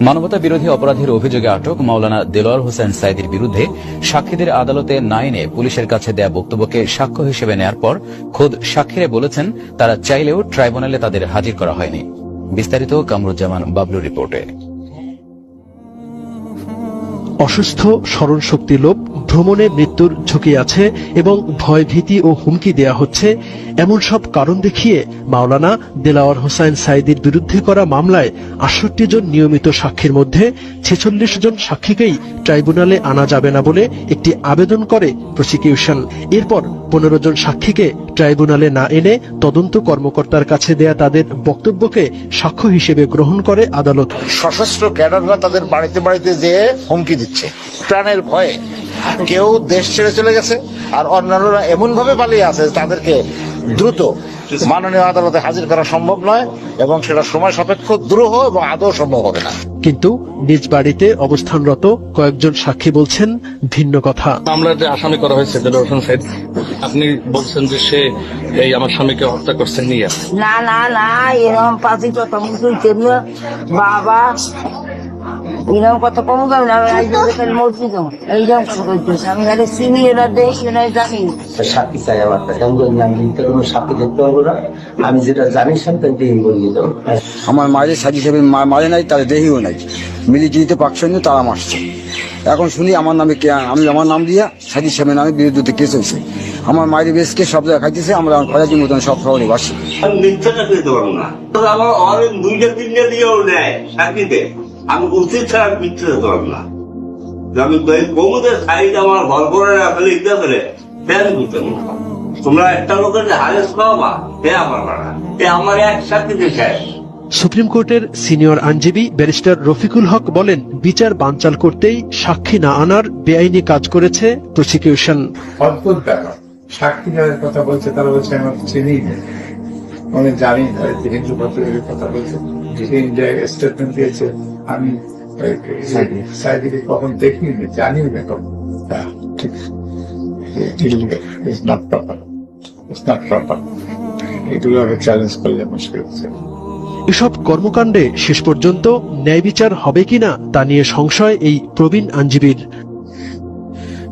মানবতা বিরোধী অপরাধের অভিযোগে আটক মাওলানা দেলোয়ার হোসেন সাইদির বিরুদ্ধে সাক্ষীদের আদালতে না এনে পুলিশের কাছে দেয়া বক্তব্যকে সাক্ষ্য হিসেবে নেয়ার পর খোদ সাক্ষীরা বলেছেন, তারা চাইলেও ট্রাইব্যুনালে তাদের হাজির করা হয়নি। বিস্তারিত কামরুজ্জামান বাবলু রিপোর্টে। অসুস্থ স্মরণ শক্তি লোপ, ভ্রমণে মৃত্যুর ঝুঁকি আছে এবং ভয় ভীতি ও হুমকি দেয়া হচ্ছে, এমন সব কারণ দেখিয়ে মাওলানা দেলাওয়ার হোসাইন সাইদির বিরুদ্ধে করা মামলায় আটষট্টি জন নিয়মিত সাক্ষীর মধ্যে ছেচল্লিশ জন সাক্ষীকেই ট্রাইব্যুনালে আনা যাবে না বলে একটি আবেদন করে প্রসিকিউশন। এরপর পনেরো জন সাক্ষীকে ট্রাইব্যুনালে না এনে তদন্ত কর্মকর্তার কাছে দেয়া তাদের বক্তব্যকে সাক্ষ্য হিসেবে গ্রহণ করে আদালত। সশস্ত্র ক্যাডাররা তাদের বাড়িতে বাড়িতে যেয়ে হুমকি দিচ্ছে। প্রাণের ভয়ে। কেউ দেশ ছেড়ে চলে গেছে, আর অন্যান্যরা এমন ভাবে পালিয়ে আছে তাদেরকে দ্রুত মাননীয় আদালতে হাজির করা সম্ভব নয় এবং সেটা সময় সাপেক্ষ, দ্রুহ এবং আদৌ সম্ভব হবে না। কিন্তু নিজ বাড়িতে অবস্থানরত কয়েকজন সাক্ষী বলছেন ভিন্ন কথা। মামলাতে আসামি করা হয়েছে দেলোয়ার হোসেন সাইদ আপনি বলছেন যে সে এই আমার স্বামীকে হত্যা করছে নিয়ে। না না না এরকম পাতি কথা বাবা এরকম কম গাম না আমি মসজিদ এইরকম কত করতেছে আমি খালি চিনি এরা দেখি না জানি সাক্ষী চাই আমার কাছে আমি মিথ্যা কোনো সাক্ষী দেখতে পারব না। আমি যেটা জানি বলিয়ে দেবো আমার মায়ের সাজি মা- মারে নাই তার দেহিও নাই। মিলিটারিতে পাকশন তারা মারছে এখন শুনি আমার নামে কে আমি আমার নাম দিয়া সাজি সাহেবের নামে বিরুদ্ধে কেস হয়েছে। আমার মায়ের বেশকে সব জায়গায় খাইতেছে আমরা আমার খরাজির মতন সব শহরে বাসি। আমি মিথ্যা চাকরি দিতে পারব না। আমার অনেক দুইটা তিনটা দিয়েও নেয় আমি উচিত ছাড়া আমি মিথ্যা দিতে পারব না। আমি বহুদের সাইড আমার ঘর করে রাখলে ইচ্ছা করে সে আমি বুঝতে পারব না। তোমরা একটা লোকের যে হারেস পাবা সে আমার পারা এ আমার এক চাকরিতে শেষ। সুপ্রিম কোর্টের সিনিয়র আইনজীবী ব্যারিস্টার রফিকুল হক বলেন বিচার বানচাল করতেই সাক্ষী না আনার বেআইনি কাজ করেছে প্রসিকিউশন। অদ্ভুত ব্যাপার। সাক্ষী যাদের কথা বলছে তারা বলছে আমার চিনি না। আমি জানি হিন্দু কথা বলছে। তিন জায়গায় স্টেটমেন্ট দিয়েছে আমি কখন দেখিনি জানিও না কখন। ঠিক। It's not proper it's not proper এগুলো আমি চ্যালেঞ্জ করলে মুশকিল হচ্ছে। এসব কর্মকাণ্ডে শেষ পর্যন্ত ন্যায় বিচার হবে কিনা তা নিয়ে সংশয় এই প্রবীণ আইনজীবীর।